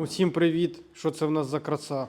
Усім привіт! Що це в нас за краса?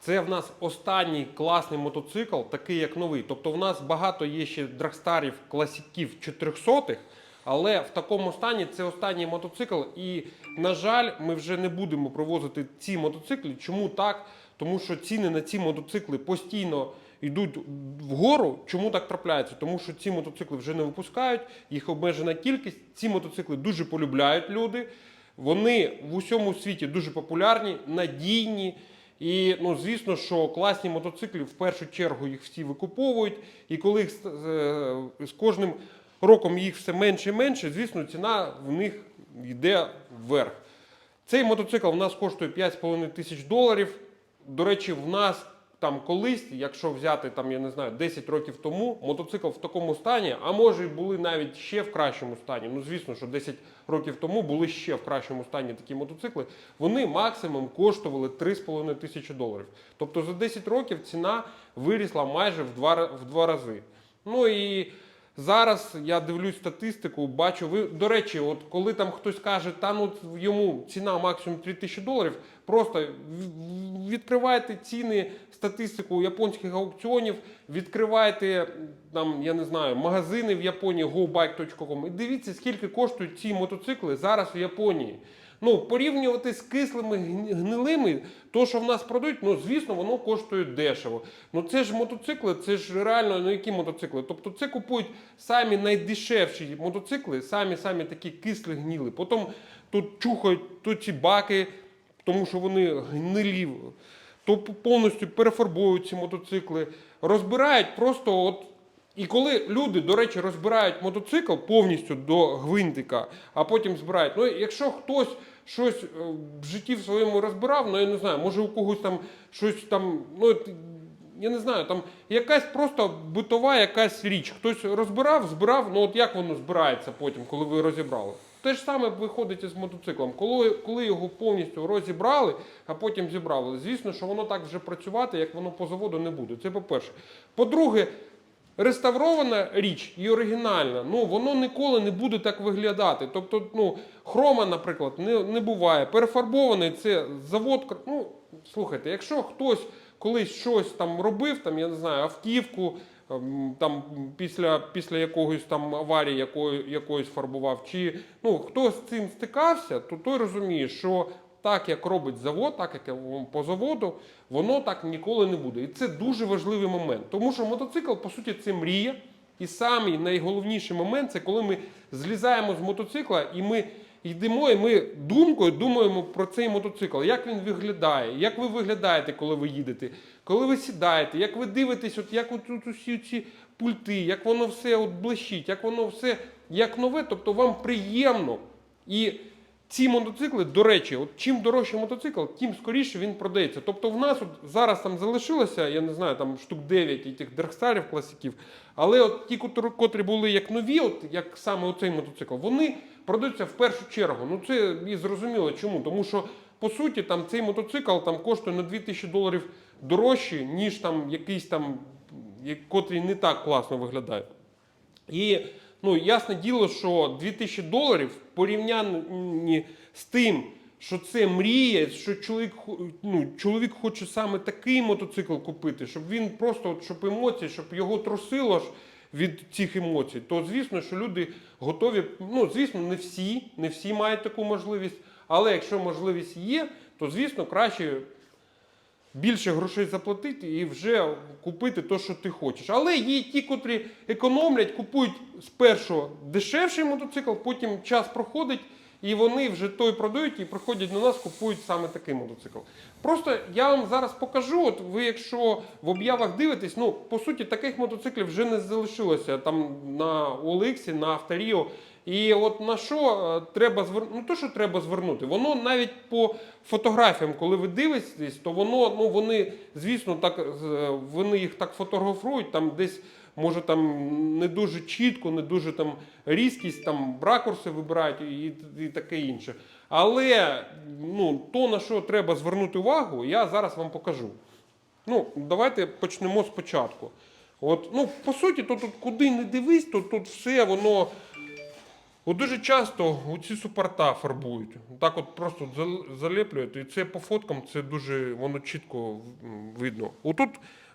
Це в нас останній класний мотоцикл, такий як новий. Тобто в нас багато є ще драгстарів, класиків 400-х, але в такому стані це останній мотоцикл. І, на жаль, ми вже не будемо провозити ці мотоцикли. Чому так? Тому що ціни на ці мотоцикли постійно йдуть вгору. Чому так трапляється? Тому що ці мотоцикли вже не випускають, їх обмежена кількість. Ці мотоцикли дуже полюбляють люди. Вони в усьому світі дуже популярні, надійні. І ну, звісно, що класні мотоцикли в першу чергу їх всі викуповують. І коли їх з- з кожним роком їх все менше і менше, звісно, ціна в них йде вверх. Цей мотоцикл в нас коштує 5,5 тисяч доларів. До речі, в нас там колись, якщо взяти там, я не знаю, 10 років тому, мотоцикл в такому стані, а може і були навіть ще в кращому стані. Ну, звісно, що 10 років тому були ще в кращому стані такі мотоцикли. Вони максимум коштували 3,5 тисячі доларів. Тобто за 10 років ціна вирісла майже в два, в два рази. Ну і Зараз я дивлюсь статистику, бачу, ви до речі, от коли там хтось каже, та ну йому ціна максимум 3000 доларів, просто відкривайте ціни, статистику японських аукціонів, відкривайте там, я не знаю, магазини в Японії, gobike.com і дивіться, скільки коштують ці мотоцикли зараз в Японії. Ну, порівнювати з кислими гнилими, то, що в нас продають, ну звісно, воно коштує дешево. Ну це ж мотоцикли, це ж реально ну які мотоцикли? Тобто це купують самі найдешевші мотоцикли, самі самі такі кислі гніли. Потім тут чухають тут ці баки, тому що вони гнилі. То повністю перефарбовують ці мотоцикли, розбирають просто от і коли люди, до речі, розбирають мотоцикл повністю до гвинтика, а потім збирають. Ну, якщо хтось щось е, в житті в своєму розбирав, ну я не знаю, може у когось там щось там, ну я не знаю, там якась просто битова якась річ. Хтось розбирав, збирав, ну от як воно збирається потім, коли ви розібрали. Те ж саме виходить із мотоциклом. Коли, коли його повністю розібрали, а потім зібрали, звісно, що воно так вже працювати, як воно по заводу не буде. Це по-перше. По-друге, реставрована річ і оригінальна, ну воно ніколи не буде так виглядати. Тобто, ну, хрома, наприклад, не, не буває. Перефарбований це завод. Ну, слухайте, якщо хтось колись щось там робив, там, я не знаю, автівку. ем, Там після, після якогось там аварії якої, якоїсь фарбував, чи ну хто з цим стикався, то той розуміє, що так як робить завод, так як по заводу, воно так ніколи не буде. І це дуже важливий момент. Тому що мотоцикл, по суті, це мрія. І самий найголовніший момент це коли ми злізаємо з мотоцикла і ми йдемо, і ми думкою думаємо про цей мотоцикл, як він виглядає, як ви виглядаєте, коли ви їдете, коли ви сідаєте, як ви дивитесь, от як от усі ці пульти, як воно все от блищить, як воно все як нове, тобто вам приємно. І ці мотоцикли, до речі, от чим дорожчий мотоцикл, тим скоріше він продається. Тобто в нас от зараз там залишилося, я не знаю, там штук 9 і тих драгстарів класиків, але от ті, котрі, були як нові, от як саме оцей мотоцикл, вони продаються в першу чергу. Ну це і зрозуміло чому. Тому що по суті там цей мотоцикл там коштує на 2000 доларів дорожче, ніж там якийсь там, котрий не так класно виглядає. І ну, ясне діло, що 2000 доларів порівнянні з тим, що це мрія, що чоловік, ну, чоловік хоче саме такий мотоцикл купити, щоб він просто, от, щоб емоції, щоб його трусило ж від цих емоцій, то звісно, що люди готові. Ну, звісно, не всі, не всі мають таку можливість, але якщо можливість є, то звісно краще більше грошей заплатити і вже купити те, що ти хочеш. Але є ті, котрі економлять, купують спершу дешевший мотоцикл, потім час проходить, і вони вже той продають і приходять до нас, купують саме такий мотоцикл. Просто я вам зараз покажу. От ви, якщо в об'явах дивитесь, ну по суті таких мотоциклів вже не залишилося там на OLX, на Авторіо. І от на що е, треба звернути, ну то, що треба звернути, воно навіть по фотографіям, коли ви дивитесь, то воно, ну вони, звісно, так е, вони їх так фотографують, там десь може там не дуже чітко, не дуже там різкість, там ракурси вибирають і, і таке інше. Але ну, то, на що треба звернути увагу, я зараз вам покажу. Ну, давайте почнемо спочатку. От, ну, по суті, то тут куди не дивись, то тут все воно От дуже часто ці супорта фарбують. Так от просто зал- заліплюють, і це по фоткам це дуже воно чітко видно. Отут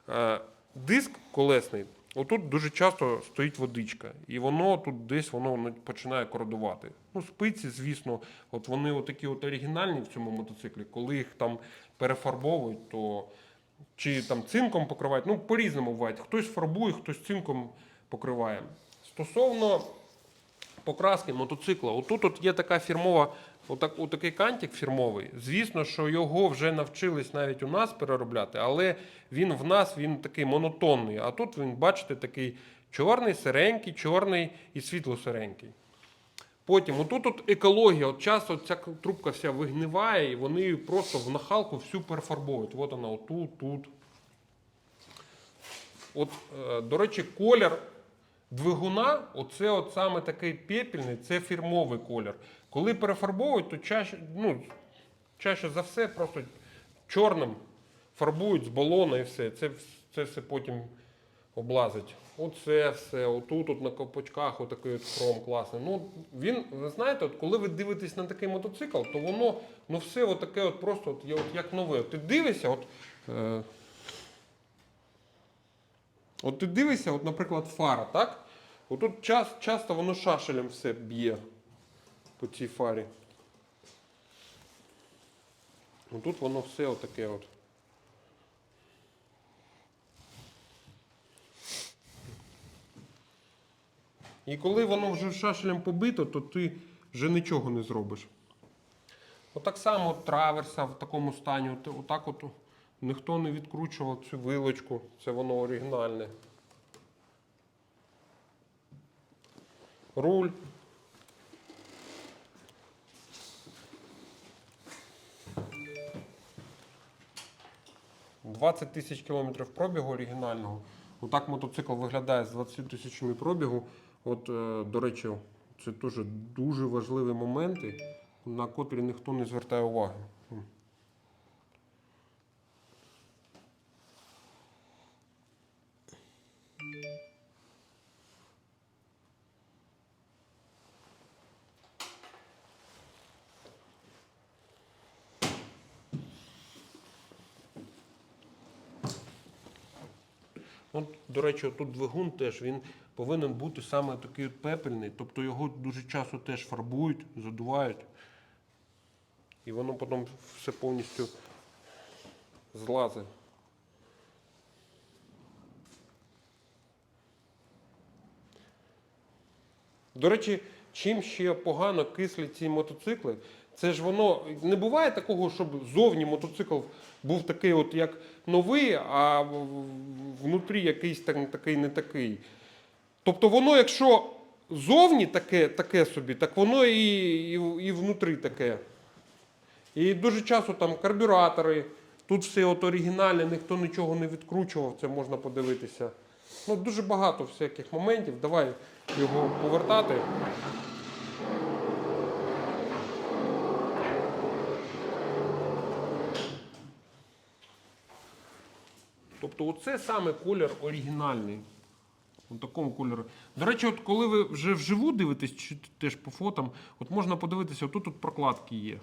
е, диск колесний, отут дуже часто стоїть водичка, і воно тут десь воно починає кородувати. Ну, спиці, звісно, от вони отакі от оригінальні в цьому мотоциклі, коли їх там перефарбовують, то чи там цинком покривають, ну по-різному буває. Хтось фарбує, хтось цинком покриває. Стосовно покраски мотоцикла. Отут от є така фірмова, отак, отакий кантик фірмовий. Звісно, що його вже навчились навіть у нас переробляти, але він в нас він такий монотонний. А тут він, бачите, такий чорний, сиренький, чорний і світло-сиренький. Потім, отут от екологія, от часто ця трубка вся вигниває, і вони просто в нахалку всю перефарбовують. От вона, отут, тут. От, е, до речі, колір двигуна, оце от саме такий пепельний, це фірмовий колір. Коли перефарбовують, то чаще, ну, чаще за все просто чорним фарбують з балона і все. Це, це все потім облазить. Оце все, отут от на копочках отакий от хром класний. Ну, він, ви знаєте, от коли ви дивитесь на такий мотоцикл, то воно ну, все отаке от просто от, от як нове. Ти дивишся, от. Е, От ти дивишся, от, наприклад, фара, так? Отут час, часто воно шашелем все б'є по цій фарі. Отут воно все отаке от. І коли воно вже шашелем побито, то ти вже нічого не зробиш. Отак само траверса в такому стані. От, отак от ніхто не відкручував цю вилочку, це воно оригінальне. Руль. «20 тисяч кілометрів пробігу оригінального. Отак мотоцикл виглядає з 20 тисячами пробігу. От, е, до речі, це теж дуже важливі моменти, на котрі ніхто не звертає уваги. М. От, до речі, тут двигун теж він повинен бути саме такий пепельний, тобто його дуже часто теж фарбують, задувають. І воно потім все повністю злазить. До речі, чим ще погано кислі ці мотоцикли, це ж воно не буває такого, щоб зовні мотоцикл був такий, от як новий, а внутрі якийсь так, такий не такий. Тобто воно, якщо зовні таке, таке собі, так воно і, і, і внутрі таке. І дуже часто там карбюратори, тут все от оригінальне, ніхто нічого не відкручував, це можна подивитися. Ну, дуже багато всяких моментів. Давай його повертати. Тобто, оце саме колір оригінальний. У такому кольору. До речі, от коли ви вже вживу дивитесь, чи теж по фотам, от можна подивитися, отут тут прокладки є.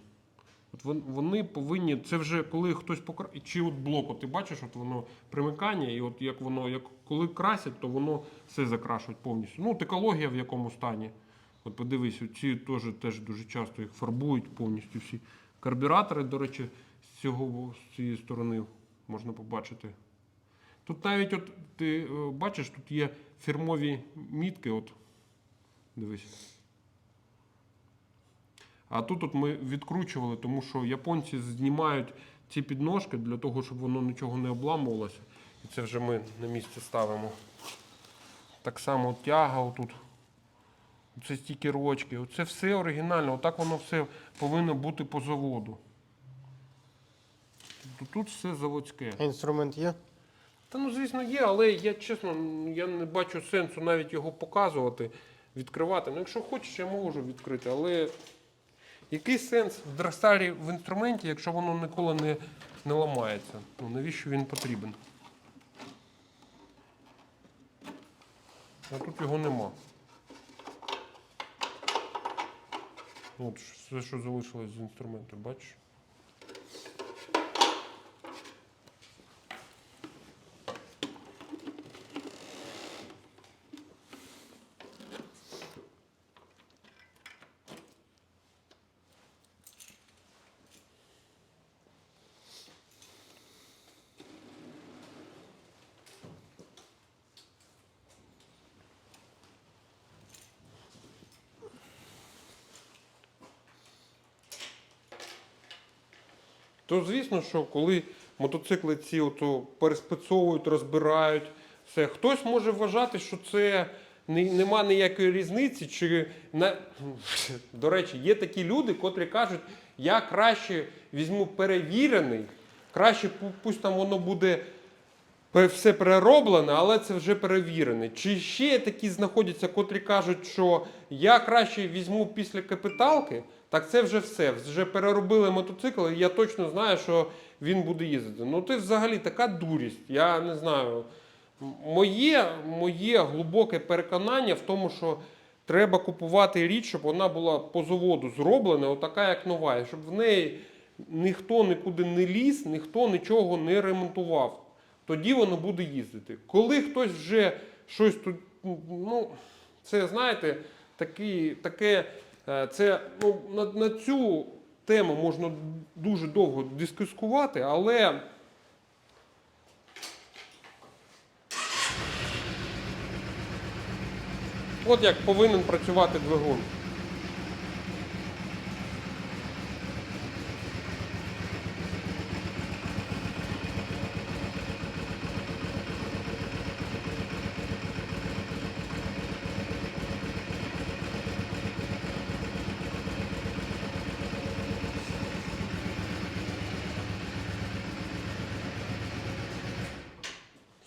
От вони повинні, це вже коли хтось покра... чи от блок, от ти бачиш, от воно примикання, і от як воно, як коли красять, то воно все закрашують повністю. Ну, от в якому стані. От подивись, ці теж, теж дуже часто їх фарбують повністю всі. Карбюратори, до речі, з, цього, з цієї сторони можна побачити. Тут навіть от ти е, бачиш, тут є фірмові мітки. От, дивись. А тут от ми відкручували, тому що японці знімають ці підножки для того, щоб воно нічого не обламувалося. І це вже ми на місце ставимо. Так само тяга отут. Це стікерочки. Це все оригінально. Отак воно все повинно бути по заводу. Тут все заводське. Інструмент є? Та ну, звісно, є, але я чесно, я не бачу сенсу навіть його показувати, відкривати. Ну, якщо хочеш, я можу відкрити, але який сенс в драстарі в інструменті, якщо воно ніколи не, не ламається? Ну, навіщо він потрібен? А тут його нема. От все, що залишилось з інструменту, бачиш? То звісно, що коли мотоцикли ці ото переспецовують, розбирають, все, хтось може вважати, що це не, нема ніякої різниці. Чи на... До речі, є такі люди, котрі кажуть, я краще візьму перевірений, краще пусть там воно буде все перероблене, але це вже перевірене. Чи ще такі знаходяться, котрі кажуть, що я краще візьму після капіталки, так це вже все. Вже переробили мотоцикл, і я точно знаю, що він буде їздити. Ну це взагалі така дурість. Я не знаю. Моє, моє глибоке переконання в тому, що треба купувати річ, щоб вона була по заводу зроблена, отака, як нова, і щоб в неї ніхто нікуди не ліз, ніхто нічого не ремонтував. Тоді воно буде їздити. Коли хтось вже щось тут, ну, це знаєте, такі, таке, це ну, на, на цю тему можна дуже довго дискускувати, але. От як повинен працювати двигун.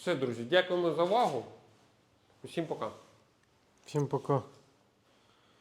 Все, друзі, дякуємо за увагу. Усім пока. Всім пока.